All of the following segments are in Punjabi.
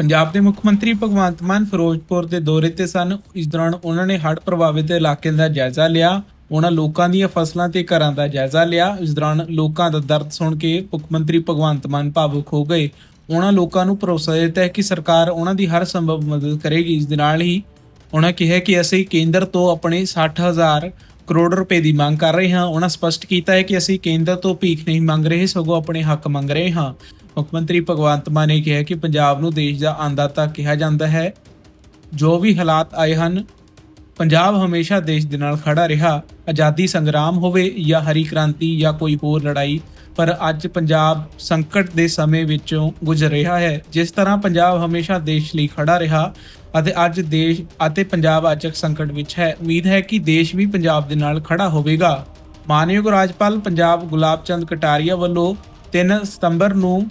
ਪੰਜਾਬ ਦੇ ਮੁੱਖ ਮੰਤਰੀ ਭਗਵੰਤ ਮਾਨ ਫਿਰੋਜ਼ਪੁਰ ਦੇ ਦੌਰੇ ਤੇ ਸਨ। ਇਸ ਦੌਰਾਨ ਉਹਨਾਂ ਨੇ ਹੜ੍ਹ ਪ੍ਰਭਾਵਿਤ ਇਲਾਕਿਆਂ ਦਾ ਜਾਇਜ਼ਾ ਲਿਆ, ਉਹਨਾਂ ਲੋਕਾਂ ਦੀਆਂ ਫਸਲਾਂ ਤੇ ਘਰਾਂ ਦਾ ਜਾਇਜ਼ਾ ਲਿਆ। ਇਸ ਦੌਰਾਨ ਲੋਕਾਂ ਦਾ ਦਰਦ ਸੁਣ ਕੇ ਮੁੱਖ ਮੰਤਰੀ ਭਗਵੰਤ ਮਾਨ ਭਾਵੁਕ ਹੋ ਗਏ। ਉਹਨਾਂ ਲੋਕਾਂ ਨੂੰ ਭਰੋਸਾ ਦਿੱਤਾ ਹੈ ਕਿ ਸਰਕਾਰ ਉਹਨਾਂ ਦੀ ਹਰ ਸੰਭਵ ਮਦਦ ਕਰੇਗੀ। ਇਸ ਦੇ ਨਾਲ ਹੀ ਉਹਨਾਂ ਕਿਹਾ ਕਿ ਅਸੀਂ ਕੇਂਦਰ ਤੋਂ ਆਪਣੇ 60000 ਕਰੋੜ ਰੁਪਏ ਦੀ ਮੰਗ ਕਰ ਰਹੇ ਹਾਂ। ਉਹਨਾਂ ਸਪਸ਼ਟ ਕੀਤਾ ਹੈ ਕਿ ਅਸੀਂ ਕੇਂਦਰ ਤੋਂ ਭੀਖ ਨਹੀਂ ਮੰਗ ਰਹੇ, ਸਗੋਂ ਆਪਣੇ ਹੱਕ ਮੰਗ ਰਹੇ ਹਾਂ। ਮੁੱਖ ਮੰਤਰੀ ਭਗਵੰਤ ਮਾਨ ਨੇ ਕਿਹਾ ਕਿ ਪੰਜਾਬ ਨੂੰ ਦੇਸ਼ ਦਾ ਅੰਨਦਾਤਾ ਕਿਹਾ ਜਾਂਦਾ ਹੈ। ਜੋ ਵੀ ਹਾਲਾਤ ਆਏ ਹਨ, ਪੰਜਾਬ ਹਮੇਸ਼ਾ ਦੇਸ਼ ਦੇ ਨਾਲ ਖੜਾ ਰਿਹਾ, ਆਜ਼ਾਦੀ ਸੰਗਰਾਮ ਹੋਵੇ ਜਾਂ ਹਰੀ ਕ੍ਰਾਂਤੀ ਜਾਂ ਕੋਈ ਹੋਰ ਲੜਾਈ, ਪਰ ਅੱਜ ਪੰਜਾਬ ਸੰਕਟ ਦੇ ਸਮੇਂ ਵਿੱਚੋਂ ਗੁਜ਼ਰ ਰਿਹਾ ਹੈ। ਜਿਸ ਤਰ੍ਹਾਂ ਪੰਜਾਬ ਹਮੇਸ਼ਾ ਦੇਸ਼ ਲਈ ਖੜਾ ਰਿਹਾ ਅਤੇ ਅੱਜ ਦੇਸ਼ ਅਤੇ ਪੰਜਾਬ ਅਚਕ ਸੰਕਟ ਵਿੱਚ ਹੈ, ਉਮੀਦ ਹੈ ਕਿ ਦੇਸ਼ ਵੀ ਪੰਜਾਬ ਦੇ ਨਾਲ ਖੜਾ ਹੋਵੇਗਾ। ਮਾਨਯੋਗ ਰਾਜਪਾਲ, ਪੰਜਾਬ ਗੁਲਾਬ ਚੰਦ ਕਟਾਰੀਆ ਵੱਲੋਂ 3 ਸਤੰਬਰ ਨੂੰ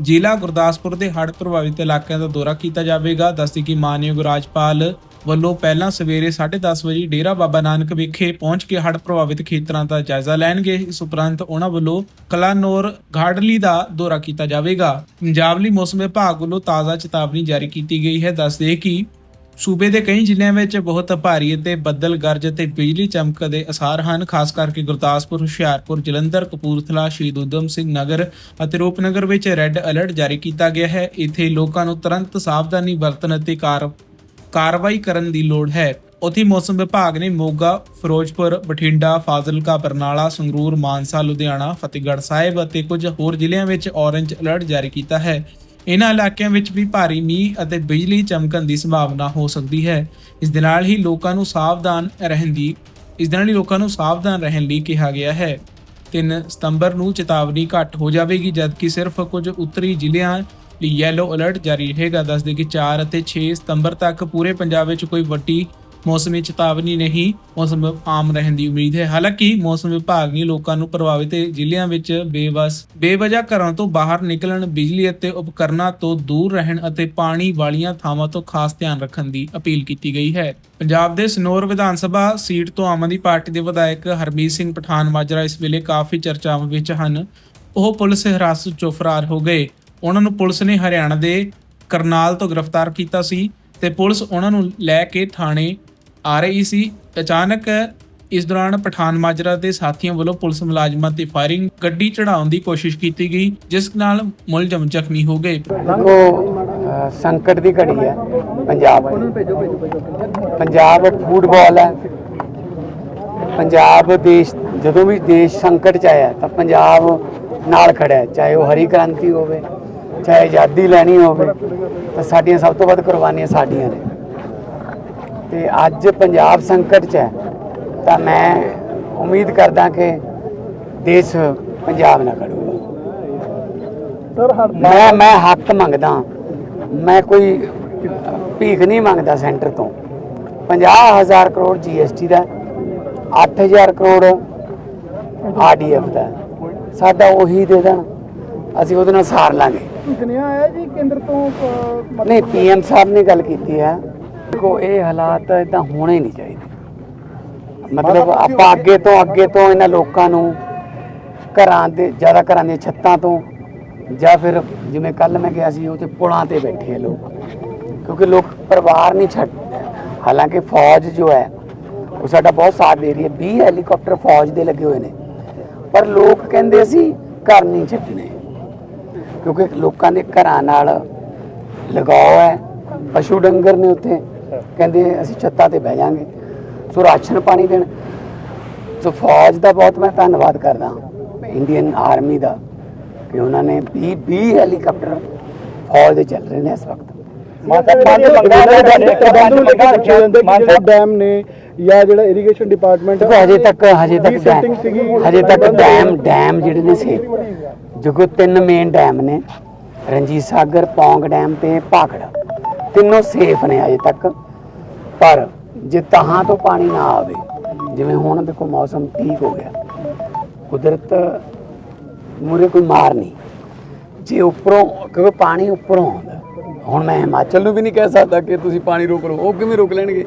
ਜ਼ਿਲ੍ਹਾ ਗੁਰਦਾਸਪੁਰ ਦੇ ਹੜ੍ਹ ਪ੍ਰਭਾਵਿਤ ਇਲਾਕਿਆਂ ਦਾ ਦੌਰਾ ਕੀਤਾ ਜਾਵੇਗਾ। ਦੱਸਦੀ ਕਿ ਮਾਨਯੋਗ ਰਾਜਪਾਲ ਵੱਲੋਂ ਪਹਿਲਾਂ ਸਵੇਰੇ 10:30 ਵਜੇ ਡੇਰਾ ਬਾਬਾ ਨਾਨਕ ਵਿਖੇ ਪਹੁੰਚ ਕੇ ਹੜ੍ਹ ਪ੍ਰਭਾਵਿਤ ਖੇਤਰਾਂ ਦਾ ਜਾਇਜ਼ਾ ਲੈਣਗੇ। ਇਸ ਉਪਰੰਤ ਉਹਨਾਂ ਵੱਲੋਂ ਕਲਾਨੌਰ ਗਾਰਡਲੀ ਦਾ ਦੌਰਾ ਕੀਤਾ ਜਾਵੇਗਾ। ਪੰਜਾਬ ਲਈ ਮੌਸਮ ਵਿਭਾਗ ਵੱਲੋਂ ਤਾਜ਼ਾ ਚੇਤਾਵਨੀ ਜਾਰੀ ਕੀਤੀ ਗਈ ਹੈ। ਦੱਸਦੇ ਕਿ ਸੂਬੇ ਦੇ ਕਈ ਜ਼ਿਲ੍ਹਿਆਂ ਵਿੱਚ ਬਹੁਤ ਭਾਰੀ ਅਤੇ ਬੱਦਲ ਗਰਜ ਅਤੇ ਬਿਜਲੀ ਚਮਕ ਦੇ ਅਸਾਰ ਹਨ, ਖਾਸ ਕਰਕੇ ਗੁਰਦਾਸਪੁਰ, ਹੁਸ਼ਿਆਰਪੁਰ, ਜਲੰਧਰ, ਕਪੂਰਥਲਾ, ਸ਼ਹੀਦ ਊਧਮ ਸਿੰਘ ਨਗਰ ਅਤੇ ਰੂਪਨਗਰ ਵਿੱਚ ਰੈੱਡ ਅਲਰਟ ਜਾਰੀ ਕੀਤਾ ਗਿਆ ਹੈ। ਇੱਥੇ ਲੋਕਾਂ ਨੂੰ ਤੁਰੰਤ ਸਾਵਧਾਨੀ ਵਰਤਣ ਅਤੇ ਕਾਰ ਕਾਰਵਾਈ ਕਰਨ ਦੀ ਲੋੜ ਹੈ। ਉਥੇ ਮੌਸਮ ਵਿਭਾਗ ਨੇ ਮੋਗਾ, ਫਿਰੋਜ਼ਪੁਰ, ਬਠਿੰਡਾ, ਫਾਜ਼ਿਲਕਾ, ਬਰਨਾਲਾ, ਸੰਗਰੂਰ, ਮਾਨਸਾ, ਲੁਧਿਆਣਾ, ਫਤਿਹਗੜ੍ਹ ਸਾਹਿਬ ਅਤੇ ਕੁਝ ਹੋਰ ਜ਼ਿਲ੍ਹਿਆਂ ਵਿੱਚ ਔਰੇਂਜ ਅਲਰਟ ਜਾਰੀ ਕੀਤਾ ਹੈ। ਇਹਨਾਂ ਇਲਾਕਿਆਂ ਵਿੱਚ ਵੀ ਭਾਰੀ ਮੀਂਹ ਅਤੇ ਬਿਜਲੀ ਚਮਕਣ ਦੀ ਸੰਭਾਵਨਾ ਹੋ ਸਕਦੀ ਹੈ। ਇਸ ਦੇ ਨਾਲ ਹੀ ਲੋਕਾਂ ਨੂੰ ਸਾਵਧਾਨ ਰਹਿਣ ਦੀ ਇਸ ਦੇ ਨਾਲ ਹੀ ਲੋਕਾਂ ਨੂੰ ਸਾਵਧਾਨ ਰਹਿਣ ਲਈ ਕਿਹਾ ਗਿਆ ਹੈ। 3 ਸਤੰਬਰ ਨੂੰ ਚੇਤਾਵਨੀ ਘੱਟ ਹੋ ਜਾਵੇਗੀ, ਜਦਕਿ ਸਿਰਫ ਕੁਝ ਉੱਤਰੀ ਜ਼ਿਲ੍ਹਿਆਂ ਲਈ ਯੈਲੋ ਅਲਰਟ ਜਾਰੀ ਰਹੇਗਾ। ਦੱਸਦੇ ਕਿ 4 ਅਤੇ 6 ਸਤੰਬਰ ਤੱਕ ਪੂਰੇ ਪੰਜਾਬ ਵਿੱਚ ਕੋਈ ਵੱਡੀ ਮੌਸਮੀ ਚੇਤਾਵਨੀ ਨਹੀਂ, ਮੌਸਮ ਆਮ ਰਹਿਣ ਦੀ ਉਮੀਦ ਹੈ। ਹਾਲਾਂਕਿ ਮੌਸਮ ਵਿਭਾਗ ਨੇ ਲੋਕਾਂ ਨੂੰ ਪ੍ਰਭਾਵਿਤ ਜ਼ਿਲ੍ਹਿਆਂ ਵਿੱਚ ਬੇਵਸ ਬੇਵਜ੍ਹਾ ਘਰਾਂ ਤੋਂ ਬਾਹਰ ਨਿਕਲਣ, ਬਿਜਲੀ ਅਤੇ ਉਪਕਰਨਾਂ ਤੋਂ ਦੂਰ ਰਹਿਣ ਅਤੇ ਪਾਣੀ ਵਾਲੀਆਂ ਥਾਵਾਂ ਤੋਂ ਖਾਸ ਧਿਆਨ ਰੱਖਣ ਦੀ ਅਪੀਲ ਕੀਤੀ ਗਈ ਹੈ। ਪੰਜਾਬ ਦੇ ਸਨੌਰ ਵਿਧਾਨ ਸਭਾ ਸੀਟ ਤੋਂ ਆਮ ਆਦਮੀ ਪਾਰਟੀ ਦੇ ਵਿਧਾਇਕ ਹਰਮੀਤ ਸਿੰਘ ਪਠਾਨ ਮਾਜਰਾ ਇਸ ਵੇਲੇ ਕਾਫੀ ਚਰਚਾਵਾਂ ਵਿੱਚ ਹਨ। ਉਹ ਪੁਲਿਸ ਹਿਰਾਸਤ 'ਚੋਂ ਫਰਾਰ ਹੋ ਗਏ। ਉਹਨਾਂ ਨੂੰ ਪੁਲਿਸ ਨੇ ਹਰਿਆਣਾ ਦੇ ਕਰਨਾਲ ਤੋਂ ਗ੍ਰਿਫਤਾਰ ਕੀਤਾ ਸੀ ਤੇ ਪੁਲਿਸ ਉਹਨਾਂ ਨੂੰ ਲੈ ਕੇ ਥਾਣੇ ਆ ਰਹੀ ਸੀ। ਅਚਾਨਕ ਇਸ ਦੌਰਾਨ ਪਠਾਨ ਮਾਜਰਾ ਦੇ ਸਾਥੀਆਂ ਵੱਲੋਂ ਪੁਲਿਸ ਮੁਲਾਜ਼ਮਾਂ ਤੇ ਫਾਇਰਿੰਗ, ਗੱਡੀ ਚੜਾਉਣ ਦੀ ਕੋਸ਼ਿਸ਼ ਕੀਤੀ ਗਈ, ਜਿਸ ਨਾਲ ਮੁਲਜ਼ਮ ਜ਼ਖਮੀ ਹੋ ਗਏ। ਦੇਖੋ ਸੰਕਟ ਦੀ ਘੜੀ ਹੈ ਪੰਜਾਬ ਪੰਜਾਬ ਫੁੱਟਬਾਲ ਹੈ। ਪੰਜਾਬ ਦੇਸ਼, ਜਦੋਂ ਵੀ ਦੇਸ਼ ਸੰਕਟ ਚ ਆਇਆ, ਤਾਂ ਪੰਜਾਬ ਨਾਲ ਖੜਾ ਹੈ। ਚਾਹੇ ਉਹ ਹਰੀ ਕ੍ਰਾਂਤੀ ਹੋਵੇ, ਚਾਹੇ ਆਜ਼ਾਦੀ ਲੈਣੀ ਹੋਵੇ, ਤਾਂ ਸਾਡੀਆਂ ਸਭ ਤੋਂ ਵੱਧ ਕੁਰਬਾਨੀਆਂ ਸਾਡੀਆਂ ਨੇ। ਤੇ ਅੱਜ ਪੰਜਾਬ ਸੰਕਟ ਚ ਹੈ ਤਾਂ ਮੈਂ ਉਮੀਦ ਕਰਦਾ ਕਿ ਦੇਸ਼ ਪੰਜਾਬ ਨਾਲ ਖੜੂਗਾ। ਮੈਂ ਮੈਂ ਹੱਕ ਮੰਗਦਾ ਮੈਂ ਕੋਈ ਭੀਖ ਨਹੀਂ ਮੰਗਦਾ ਸੈਂਟਰ ਤੋਂ। 50000 ਕਰੋੜ ਜੀਐਸਟੀ ਦਾ 8000 ਕਰੋੜ ਆਰਡੀਐਫ ਦਾ। ਸਾਡਾ ਉਹੀ ਦੇ ਦੇਣ ਅਸੀਂ ਉਹਦੇ ਨਾਲ ਸਾਰ ਲਾਂਗੇ। ਸੁਨੇਹਾ ਆਇਆ ਜੀ ਕੇਂਦਰ ਤੋਂ ਨਹੀਂ ਪੀਐਮ ਸਾਹਿਬ ਨੇ ਗੱਲ ਕੀਤੀ ਹੈ। ਦੇਖੋ ਇਹ ਹਾਲਾਤ ਇਦਾਂ ਹੋਣੇ ਨਹੀਂ ਚਾਹੀਦੇ। ਮਤਲਬ ਆਪਾਂ ਅੱਗੇ ਤੋਂ ਅੱਗੇ ਤੋਂ ਇਹਨਾਂ ਲੋਕਾਂ ਨੂੰ ਘਰਾਂ ਦੇ ਜ਼ਿਆਦਾ ਘਰਾਂ ਦੀਆਂ ਛੱਤਾਂ ਤੋਂ ਜਾਂ ਫਿਰ ਜਿਵੇਂ ਕੱਲ ਮੈਂ ਗਿਆ ਸੀ ਉਹ ਤੇ ਪੁਲਾਂ ਤੇ ਬੈਠੇ ਲੋਕ। ਕਿਉਂਕਿ ਲੋਕ ਪਰਿਵਾਰ ਨਹੀਂ ਛੱਡ ਹਾਲਾਂਕਿ ਫੌਜ ਜੋ ਹੈ ਉਹ ਸਾਡਾ ਬਹੁਤ ਸਾਥ ਦੇ ਰਹੀ ਹੈ। 20 ਹੈਲੀਕਾਪਟਰ ਫੌਜ ਦੇ ਲੱਗੇ ਹੋਏ ਨੇ। ਪਰ ਲੋਕ ਕਹਿੰਦੇ ਸੀ ਘਰ ਨਹੀਂ ਛੱਡਣੇ। ਕਿਉਂਕਿ ਲੋਕਾਂ ਦੇ ਘਰਾਂ ਨਾਲ ਲਗਾਓ ਹੈ। ਪਸ਼ੂ ਡੰਗਰ ਨੇ ਉੱਥੇ ਕਹਿੰਦੇ ਅਸੀਂ ਛੱਤਾਂ ਤੇ ਬਹਿ ਜਾਾਂਗੇ। ਸੋ ਰਾਸ਼ਨ ਪਾਣੀ ਦੇਣ। ਸੋ ਫੌਜ ਦਾ ਬਹੁਤ ਮੈਂ ਧੰਨਵਾਦ ਕਰਦਾ ਇੰਡੀਅਨ ਆਰਮੀ ਦਾ ਕਿ ਉਹਨਾਂ ਨੇ 20 20 ਹੈਲੀਕਾਪਟਰ ਫੌਜ ਦੇ ਚੱਲ ਰਹੇ ਨੇ ਇਸ ਵਕਤ। ਕਿ ਜਿਹੜਾ ਡੈਮ ਨੇ ਜਾਂ ਜਿਹੜਾ ਇਰੀਗੇਸ਼ਨ ਡਿਪਾਰਟਮੈਂਟ ਹਜੇ ਤੱਕ ਹਜੇ ਤੱਕ ਹਜੇ ਤੱਕ ਡੈਮ ਡੈਮ ਜਿਹੜੇ ਨੇ ਸੇ ਜੋ ਤਿੰਨ ਮੇਨ ਡੈਮ ਨੇ ਰਣਜੀਤ ਸਾਗਰ ਪੌਂਗ ਡੈਮ ਤੇ ਭਾਖੜਾ। ਤਿੰਨੋਂ ਸੇਫ ਨੇ ਅਜੇ ਤੱਕ। ਪਰ ਜੇ ਤਹਾਂ ਤੋਂ ਪਾਣੀ ਨਾ ਆਵੇ, ਜਿਵੇਂ ਹੁਣ ਦੇਖੋ ਮੌਸਮ ਠੀਕ ਹੋ ਗਿਆ, ਕੁਦਰਤ ਮੂਰੇ ਕੋਈ ਮਾਰ ਨਹੀਂ। ਜੇ ਉੱਪਰੋਂ, ਕਿਉਂਕਿ ਪਾਣੀ ਉੱਪਰੋਂ ਆਉਂਦਾ। ਹੁਣ ਮੈਂ ਹਿਮਾਚਲ ਨੂੰ ਵੀ ਨਹੀਂ ਕਹਿ ਸਕਦਾ ਕਿ ਤੁਸੀਂ ਪਾਣੀ ਰੋਕ ਲਓ, ਉਹ ਕਿਵੇਂ ਰੋਕ ਲੈਣਗੇ?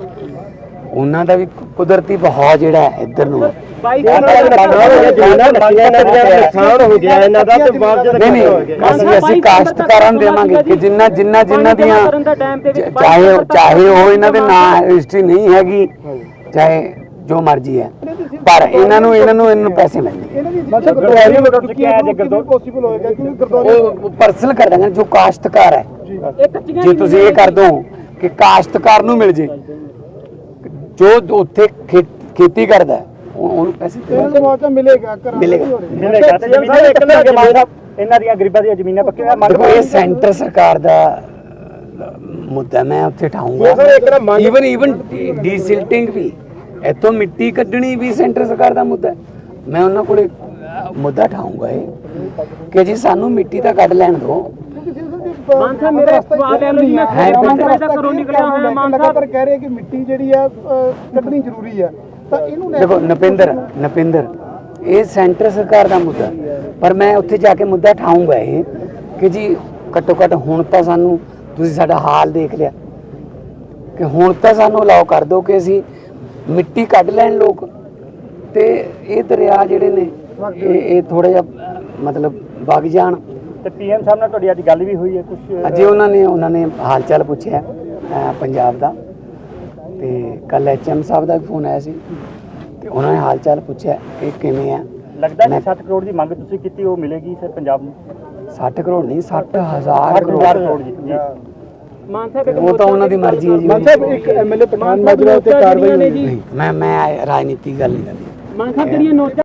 ਉਹਨਾਂ ਦਾ ਵੀ ਕੁਦਰਤੀ ਬਹਾਅ ਜਿਹੜਾ ਹੈ ਇੱਧਰ ਨੂੰ ਨੁਕਸਾਨ ਹੋ ਗਿਆ ਇਹਨਾਂ ਦਾ ਤੇ ਮੁਆਵਜ਼ੇ ਨਹੀਂ ਨਹੀਂ ਅਸੀਂ ਅਸੀਂ ਕਾਸ਼ਤਕਾਰਾਂ ਨੂੰ ਦੇਵਾਂਗੇ ਕਿ ਜਿੰਨਾ ਜਿੰਨਾ ਜਿੰਨਾ ਦੀਆਂ ਚਾਹੇ ਚਾਹੇ ਉਹ ਇਹਨਾਂ ਦੇ ਨਾਂ ਰਜਿਸਟਰੀ ਨਹੀਂ ਹੈਗੀ ਚਾਹੇ ਜੋ ਮਰਜ਼ੀ ਹੈ। ਪਰ ਇਹਨਾਂ ਨੂੰ ਇਹਨਾਂ ਨੂੰ ਇਹਨਾਂ ਨੂੰ ਪੈਸੇ ਮਿਲਣਗੇ। ਮਤਲਬ ਗੁਰਦੁਆਰੇ ਵਿੱਚ ਕੀ ਹੈ ਜੇ ਪੋਸੀਬਲ ਹੋਏਗਾ ਕਿ ਗੁਰਦੁਆਰੇ ਉਹ ਪਰਸਨਲ ਕਰ ਦਾਂਗੇ ਜੋ ਕਾਸ਼ਤਕਾਰ ਹੈ। ਜੇ। ਤੁਸੀਂ ਇਹ ਕਰ ਦੋ ਕਿ ਕਾਸ਼ਤਕਾਰ ਨੂੰ ਮਿਲ ਜੇ ਜੋ ਉੱਥੇ ਖੇਤੀ ਕਰਦਾ ਹੈ, ਉਹਨੂੰ ਪੈਸੇ ਦੇ ਇਹਨਾਂ ਨੂੰ ਮੁਆਵਜ਼ਾ ਮਿਲੇਗਾ ਦੇ ਮਿਲੇਗਾ। ਮਿਲੇਗਾ ਤੇ ਜ਼ਮੀਨਾਂ ਇੱਕ ਲੱਖ ਮੰਗਦਾ ਇਹਨਾਂ ਦੀਆਂ ਗਰੀਬਾਂ ਦੀਆਂ ਜ਼ਮੀਨਾਂ ਪੱਕੀਆਂ ਮੰਗ ਇਹ ਸੈਂਟਰ ਸਰਕਾਰ ਦਾ ਮੁੱਦਾ ਮੈਂ ਉੱਥੇ ਠਾਉਂਗਾ ਈਵਨ ਈਵਨ ਡੀਸਿਲਟਿੰਗ ਵੀ ਇੱਥੋਂ ਮਿੱਟੀ ਕੱਢਣੀ ਵੀ ਸੈਂਟਰ ਸਰਕਾਰ ਦਾ ਮੁੱਦਾ ਹੈ। ਮੈਂ ਉਹਨਾਂ ਕੋਲੇ ਮੁੱਦਾ ਠਾਉਂਗਾ ਇਹ ਕਿ ਜੀ ਸਾਨੂੰ ਮਿੱਟੀ ਤਾਂ ਕੱਢ ਲੈਣ ਦਿਓ। ਮਾਨ ਸਾਹਿਬ ਮੇਰਾ ਸਵਾਲ ਹੈ। ਜੀ ਮੈਂ ਬਿਲਕੁਲ। ਦਾ ਕਰੋ ਨਿਕਲਿਆ ਹੋਇਆ ਮਾਨ ਸਾਹਿਬ। ਲਗਾਤਾਰ ਕਹਿ ਰਹੇ ਕਿ ਮਿੱਟੀ ਜਿਹੜੀ ਆ ਕੱਢਣੀ ਜ਼ਰੂਰੀ ਹੈ ਤਾਂ ਇਹਨੂੰ ਲੈ ਦੇਖੋ ਨਪਿੰਦਰ ਨਪਿੰਦਰ ਇਹ ਸੈਂਟਰ ਸਰਕਾਰ ਦਾ ਮੁੱਦਾ। ਪਰ ਮੈਂ ਉੱਥੇ ਜਾ ਕੇ ਮੁੱਦਾ ਠਾਉਂਗਾ ਇਹ ਕਿ ਜੀ ਘੱਟੋ ਘੱਟ ਹੁਣ ਤਾਂ ਸਾਨੂੰ ਤੁਸੀਂ ਸਾਡਾ ਹਾਲ ਦੇਖ ਲਿਆ। ਕਿ ਹੁਣ ਤਾਂ ਸਾਨੂੰ ਅਲਾਉ ਕਰ ਦਿਓ ਕਿ ਅਸੀਂ ਮਿੱਟੀ ਕੱਢ ਲੈਣ ਲੋਕ। ਤੇ ਇਹ ਦਰਿਆ ਜਿਹੜੇ ਨੇ ਇਹ ਇਹ ਥੋੜਾ ਜਿਹਾ ਮਤਲਬ ਵਗ ਜਾਣ। ਤੇ ਪੀਐਮ ਸਾਹਿਬ ਨਾਲ ਤੁਹਾਡੀ ਅੱਜ ਗੱਲ ਵੀ ਹੋਈ ਹੈ ਕੁਝ ਅਜੇ ਉਹਨਾਂ ਨੇ ਉਹਨਾਂ ਨੇ ਹਾਲ ਚਾਲ ਪੁੱਛਿਆ ਪੰਜਾਬ ਦਾ। ਤੇ ਕੱਲ ਐਚਐਮ ਸਾਹਿਬ ਦਾ ਫੋਨ ਆਇਆ ਸੀ ਤੇ ਉਹਨਾਂ ਨੇ ਹਾਲ ਚਾਲ ਪੁੱਛਿਆ ਕਿ ਕਿਵੇਂ ਆ। ਲੱਗਦਾ ਕਿ ਮੈਂ- 7 ਕਰੋੜ ਦੀ ਮੰਗ ਤੁਸੀਂ ਕੀਤੀ ਉਹ ਮਿਲੇਗੀ ਸਰ ਪੰਜਾਬ ਨੂੰ? 60 ਕਰੋੜ ਨਹੀਂ 60000 8 ਕਰੋੜ। ਜੀ ਮਾਨ ਸਾਹਿਬ ਉਹ ਤਾਂ ਉਹਨਾਂ ਦੀ ਮਰਜ਼ੀ ਹੈ ਜੀ। ਮਾਨ ਸਾਹਿਬ ਇੱਕ ਐਮਐਲਏ ਪਠਾਨ ਮਾਜਰਾ ਤੇ ਕਾਰਵਾਈ ਹੋਈ ਨਹੀਂ ਮੈਂ ਮੈਂ ਰਾਜਨੀਤੀ ਗੱਲ ਨਹੀਂ ਕਰਦੀ ਮਾਨ ਸਾਹਿਬ ਜਿਹੜੀਆਂ ਨੋਟਾਂ